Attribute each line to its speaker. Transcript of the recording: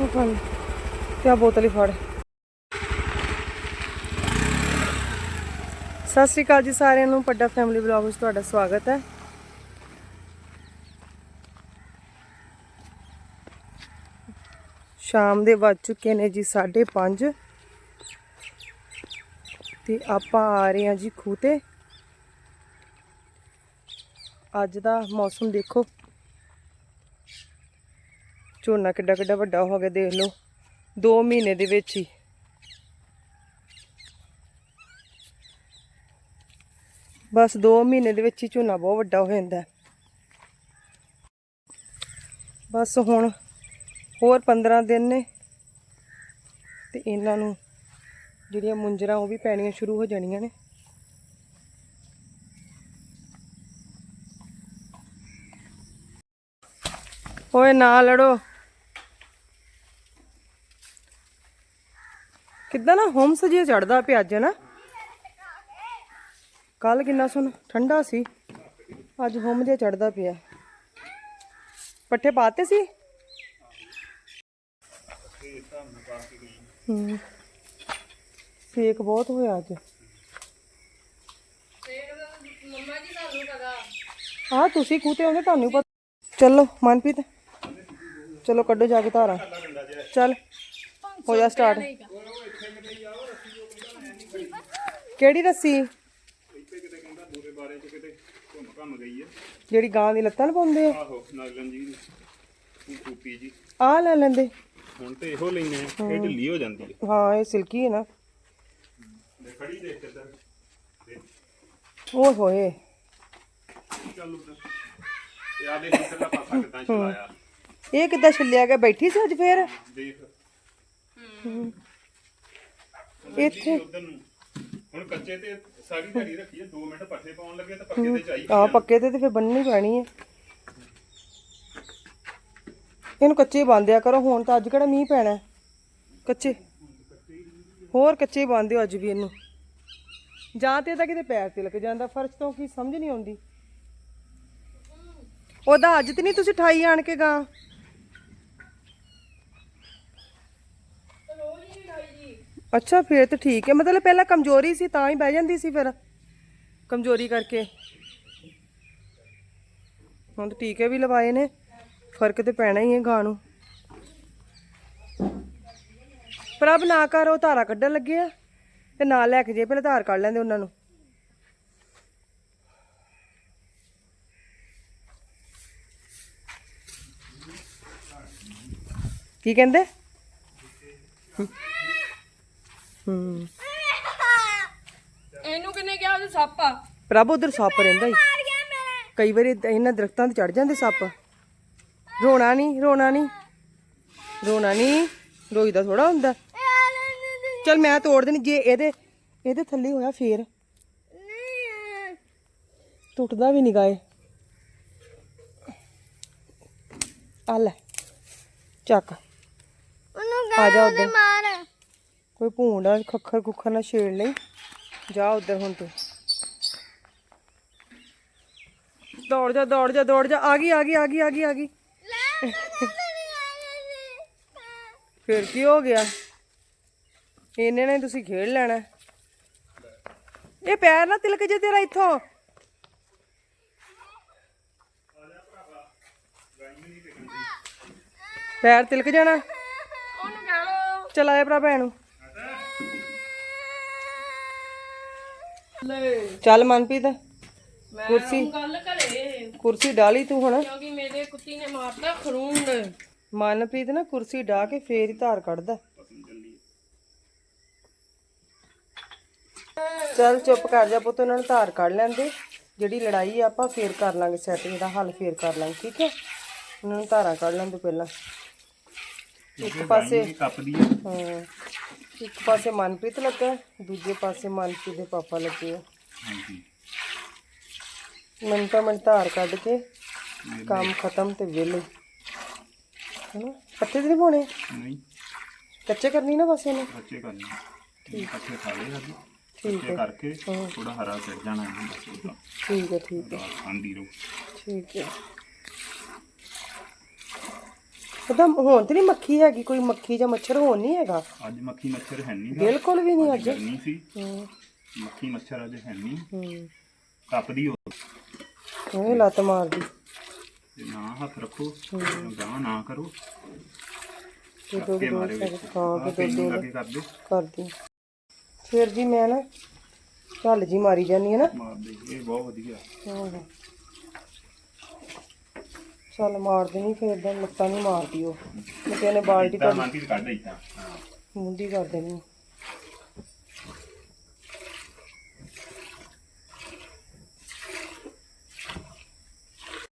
Speaker 1: ਉਹ ਫੜ ਤੇ ਆ ਬੋਤਲ ਹੀ ਫੜ। ਸਤਿ ਸ਼੍ਰੀ ਅਕਾਲ ਜੀ ਸਾਰਿਆਂ ਨੂੰ ਪੱਡਾ ਫੈਮਿਲੀ ਵਲੌਗ ਵਿੱਚ ਤੁਹਾਡਾ ਸਵਾਗਤ ਹੈ। ਸ਼ਾਮ ਦੇ ਵੱਜ ਚੁੱਕੇ ਨੇ ਜੀ 5:30 ਤੇ ਆਪਾਂ ਆ ਰਹੇ ਹਾਂ ਜੀ ਖੂਹ ਤੇ। ਅੱਜ ਦਾ ਮੌਸਮ ਦੇਖੋ। ਝੋਨਾ ਕਿੱਡਾ ਕਿੱਡਾ ਵੱਡਾ ਹੋ ਗਿਆ ਦੇਖ ਲਓ। 2 ਮਹੀਨੇ ਦੇ ਵਿੱਚ ਹੀ। ਬਸ 2 ਮਹੀਨੇ ਦੇ ਵਿੱਚ ਹੀ ਝੋਨਾ ਬਹੁਤ ਵੱਡਾ ਹੋ ਜਾਂਦਾ। ਬਸ ਹੁਣ ਹੋਰ 15 ਦਿਨ ਨੇ ਤੇ ਇਹਨਾਂ ਨੂੰ ਜਿਹੜੀਆਂ ਮੁੰਜਰਾਂ ਉਹ ਵੀ ਪੈਣੀਆਂ ਸ਼ੁਰੂ ਹੋ ਜਾਣੀਆਂ ਨੇ। ਓਏ ਨਾ ਲੜੋ। ਕਿੱਦਾਂ ਨਾ ਹੋਮ ਜਿਹਾ ਚੜਦਾ ਪਿਆ ਅੱਜ ਨਾ ਕੱਲ ਕਿੰਨਾ ਸੁਣ ਠੰਡਾ ਸੀ। ਅੱਜ ਹੋਮ ਜਿਹਾ ਚੜਦਾ ਪਿਆ। ਪੱਠੇ ਪਾਤੇ ਸੀ? ਹੂੰ। ਸੇਕ ਬਹੁਤ ਹੋਇਆ ਅੱਜ। ਆ ਤੁਸੀਂ ਕੂਤੇ ਆਉਂਦੇ ਤੁਹਾਨੂੰ ਪਤਾ ਚਲੋ, ਮਨਪ੍ਰੀਤ। ਚਲੋ ਕੱਢੋ ਜਾ ਕੇ ਧਾਰਾਂ। ਚੱਲ ਹੋ ਜਾ ਸਟਾਰਟ ਕਿਹੜੀ ਰੱਸੀ? ਜਿਹੜੀ ਗਾਂ ਦੀ ਲੱਤਾਂ ਨੂੰ ਪਾਉਂਦੇ ਆ।
Speaker 2: ਆਹੋ ਨਾਗਨ ਜੀ ਦੀ। ਟੂਪੀ ਜੀ।
Speaker 1: ਆ ਲੈ ਲੈਂਦੇ।
Speaker 2: ਹੁਣ ਤੇ ਇਹੋ ਲੈਨੇ ਆ ਇਹ ਢਿੱਲੀ ਹੋ ਜਾਂਦੀ ਹੈ
Speaker 1: ਹਾਂ ਇਹ ਸਿਲਕੀ ਹੈ ਨਾ।
Speaker 2: ਖੜੀ ਦੇਖ
Speaker 1: ਓਏ ਹੋਏ।
Speaker 2: ਚੱਲ ਉੱਧਰ। ਤੇ ਆ ਦੇਖ ਇੱਧਰਲਾ ਪਾਸਾ ਕਿਦਾਂ ਚਲਾਇਆ।
Speaker 1: ਇਹ ਕਿੱਦਾਂ ਛਿੱਲਿਆ ਗਿਆ? ਬੈਠੀ ਸੀ ਅੱਜ ਫੇਰ?
Speaker 2: ਦੇਖ।
Speaker 1: ਇੱਥੇ
Speaker 2: ਉਧਰ ਨੂੰ। ਹੁਣ ਕੱਚੇ ਤੇ ਸਾਰੀ ਧੜੀ ਰੱਖੀ ਹੈ। 2 ਮਿੰਟ ਪੱਠੇ ਪਾਉਣ ਲੱਗੇ ਤਾਂ ਪੱਕੇ ਤੇ ਚਾਈ
Speaker 1: ਆ। ਪੱਕੇ ਤੇ ਤੇ ਫਿਰ ਬੰਨਣੀ ਪੈਣੀ ਹੈ। ਇਹਨੂੰ ਕੱਚੇ ਬੰਦਿਆ ਕਰੋ। ਹੁਣ ਤਾਂ ਅੱਜ ਕਿਹੜਾ ਮੀਂਹ ਪੈਣਾ। ਕੱਚੇ। ਹੋਰ ਕੱਚੇ ਬੰਦਿਓ ਅੱਜ ਵੀ ਇਹਨੂੰ। ਜਾਂ ਤੇ ਇਹਦਾ ਕਿਤੇ ਪੈਰ ਤੇ ਲੱਗ ਜਾਂਦਾ। ਫਰਸ਼ ਤੋਂ ਕੀ ਸਮਝ ਨਹੀਂ ਆਉਂਦੀ। ਉਹਦਾ ਅੱਜ ਤੇ ਨਹੀਂ ਤੁਸੀਂ ਠਾਈ ਆਣ ਕੇ ਗਾਂ ਅੱਛਾ, ਫਿਰ ਤਾਂ ਠੀਕ ਹੈ। ਮਤਲਬ ਪਹਿਲਾਂ ਕਮਜ਼ੋਰੀ ਸੀ, ਤਾਂ ਹੀ ਬਹਿ ਜਾਂਦੀ ਸੀ ਫਿਰ? ਕਮਜ਼ੋਰੀ ਕਰਕੇ। ਹੁਣ ਤਾਂ ਟੀਕੇ ਵੀ ਲਵਾਏ ਨੇ। ਫ਼ਰਕ ਤੇ ਪੈਣਾ ਹੀ ਹੈ ਗਾਂ ਨੂੰ। ਪ੍ਰਭ ਨਾ ਕਰ, ਉਹ ਧਾਰਾ ਕੱਢਣ ਲੱਗੇ ਆ। ਤੇ ਨਾਲ ਲੈ ਕੇ ਜੇ, ਪਹਿਲਾਂ ਧਾਰ ਕੱਢ ਲੈਂਦੇ ਉਹਨਾਂ ਨੂੰ। ਕੀ ਕਹਿੰਦੇ? ਹੂੰ।
Speaker 3: ਇਹਨੂੰ ਕਿੰਨੇ ਕਿਹਾ ਉਹ ਸੱਪ ਆ?
Speaker 1: ਪ੍ਰਭ ਉਧਰ ਸੱਪ ਰਹਿੰਦਾ ਹੀ ਕਈ ਵਾਰੀ ਇਹਨਾਂ ਦਰਖਤਾਂ ਤੇ ਚੜ ਜਾਂਦੇ ਸੱਪ। ਰੋਣਾ ਨਹੀਂ ਰੋਣਾ ਨਹੀਂ ਰੋਣਾ ਨਹੀਂ ਰੋਈਦਾ ਥੋੜਾ ਹੁੰਦਾ। ਚਲ ਮੈਂ ਤੋੜ ਦੇਣੀ ਜੇ ਇਹਦੇ ਇਹਦੇ ਥੱਲੇ ਹੋਇਆ ਫੇਰ। ਟੁੱਟਦਾ ਵੀ ਨਹੀਂ ਗਾਏ ਆ ਲੈ ਚੱਕ। ਆ ਜਾ ਉਧਰ। ਕੋਈ ਭੂੰਡਾ ਖੱਖਰ ਖੁੱਖਰ ਨਾ ਛੇੜ ਲਈ। ਜਾ ਉਧਰ ਹੁਣ ਤੂੰ। ਦੌੜ ਜਾ ਦੌੜ ਜਾ ਦੌੜ ਜਾ। ਆ ਗਈ ਆ ਗਈ ਆ ਗਈ ਆ ਗਈ ਆ ਗਈ। ਫਿਰ ਕੀ ਹੋ ਗਿਆ? ਇਹਨੇ ਨੇ ਤੁਸੀਂ ਖੇਡ ਲੈਣਾ। ਇਹ ਪੈਰ ਨਾ ਤਿਲਕ ਜੇ ਤੇਰਾ ਇੱਥੋਂ। ਪੈਰ ਤਿਲਕ ਜਾਣਾ।
Speaker 3: ਉਹਨੂੰ ਕਹਿ ਲੋ
Speaker 1: ਚਲ ਆਇਆ ਭਰਾ ਭੈਣ ਨੂੰ।
Speaker 3: ਲੈ।
Speaker 1: ਚੱਲ ਮਨਪ੍ਰੀਤ
Speaker 3: ਮੈਂ
Speaker 1: ਕੁਰਸੀ।
Speaker 3: ਗੱਲ ਘਰੇ
Speaker 1: ਕੁਰਸੀ ਡਾਲੀ ਤੂੰ ਹੁਣ।
Speaker 3: ਕਿਉਂਕਿ ਮੇਰੇ ਕੁੱਤੀ ਨੇ ਮਾਰਤਾ ਖਰੂੰਡ
Speaker 1: ਮਨਪ੍ਰੀਤ ਨਾ ਕੁਰਸੀ ਢਾ ਕੇ ਫੇਰ ਹੀ ਧਾਰ ਕੱਢਦਾ। ਚੱਲ ਚੁੱਪ ਕਰ ਜਾ ਪੁੱਤ ਉਹਨਾਂ ਨੂੰ ਧਾਰ ਕੱਢ ਲੈਂਦੇ। ਜਿਹੜੀ ਲੜਾਈ ਆ ਆਪਾਂ ਫੇਰ ਕਰ ਲਾਂਗੇ ਸੈਟ ਇਹਦਾ ਹੱਲ ਫੇਰ ਕਰ ਲਾਂਗੇ ਠੀਕ ਹੈ? ਉਹਨਾਂ ਨੂੰ ਧਾਰਾਂ ਕੱਢ ਲੈਂਦੇ ਪਹਿਲਾਂ। ਇੱਕ ਪਾਸੇ
Speaker 2: ਕੱਪ ਦੀ ਹੈ
Speaker 1: ਹਾਂ ਇੱਕ ਪਾਸੇ ਮਨਪ੍ਰੀਤ ਲੱਗਾ ਦੂਜੇ ਪਾਸੇ ਮਨਪ੍ਰੀਤ ਦੇ ਪਾਪਾ ਲੱਗੇ ਆ
Speaker 2: ਹਾਂਜੀ
Speaker 1: ਮਿੰਟਾਂ ਮਿੰਟ ਧਾਰ ਕੱਢ ਕੇ ਕੰਮ ਖਤਮ ਤੇ ਵਿਹਲੇ ਹਨਾ ਪੱਤੇ ਤੇ ਨਹੀਂ ਪਾਉਣੇ
Speaker 2: ਨਹੀਂ
Speaker 1: ਕੱਚੇ ਕਰਨੀ ਨਾ ਬਸ ਇਹਨੂੰ
Speaker 2: ਬੱਚੇ ਕਰਨੇ ਠੀਕ ਪੱਠੇ ਖਾ ਲਏ ਅੱਜ
Speaker 1: ਠੀਕ
Speaker 2: ਬੱਚੇ
Speaker 1: ਹੈ
Speaker 2: ਕਰਕੇ ਥੋੜਾ ਹਰਾ ਚੜ ਜਾਣਾ ਹੈ ਬਸ ਉਹਦਾ
Speaker 1: ਠੀਕ ਹੈ ਠੀਕ ਹੈ
Speaker 2: ਖਾਂਦੀ ਰਹੋ
Speaker 1: ਠੀਕ ਹੈ ਉਹਦਾ ਹੁਣ ਤੇ ਨਹੀਂ ਮੱਖੀ ਹੈਗੀ ਕੋਈ ਮੱਖੀ ਜਾਂ ਮੱਛਰ ਹੋਣ ਨਹੀਂ ਹੈਗਾ।
Speaker 2: ਅੱਜ ਮੱਖੀ ਮੱਛਰ ਹੈ ਨਹੀਂ
Speaker 1: ਬਿਲਕੁਲ ਵੀ ਨਹੀਂ ਅੱਜ
Speaker 2: ਗਰਮੀ ਸੀ।
Speaker 1: ਹੂੰ।
Speaker 2: ਮੱਖੀ ਮੱਛਰ ਅੱਜ ਹੈ ਨਹੀਂ
Speaker 1: ਹੂੰ।
Speaker 2: ਤਪਦੀ ਹੋ।
Speaker 1: ਇਹ ਲੱਤ ਮਾਰਦੀ।
Speaker 2: ਤੇ ਨਾ ਹੱਥ ਰੱਖੋ ਗਾਂ ਨਾ ਕਰੋ
Speaker 1: ਤੇ
Speaker 2: ਕੇ
Speaker 1: ਦੋ
Speaker 2: ਮਾਰੇ ਵਿੱਚ।
Speaker 1: ਹਾਂ
Speaker 2: ਆਹ
Speaker 1: ਕਿ
Speaker 2: ਪੇਨੀ
Speaker 1: ਦੁੱਧ
Speaker 2: ਲੱਗੇ ਕਰਦੇ
Speaker 1: ਕਰਦੀ। ਫਿਰ ਜੀ ਮੈਂ ਨਾ ਝੱਲ ਜੀ ਮਾਰੀ ਜਾਨੀ ਹੈ ਨਾ।
Speaker 2: ਮਾਰਦੇ ਇਹ ਬਹੁਤ ਵਧੀਆ।
Speaker 1: ਹਾਂ। ਚੱਲ ਮਾਰ ਦੇਣੀ ਫਿਰ ਇਦਾਂ ਲੱਤਾਂ ਨਹੀਂ ਮਾਰਦੀ ਉਹ। ਕਹਿੰਨੇ ਬਾਲਟੀ
Speaker 2: ਤਾਂ ਕੱਢ ਇਤਾਂ
Speaker 1: ਮੁੰਦੀ ਕਰ ਦੇਣੀ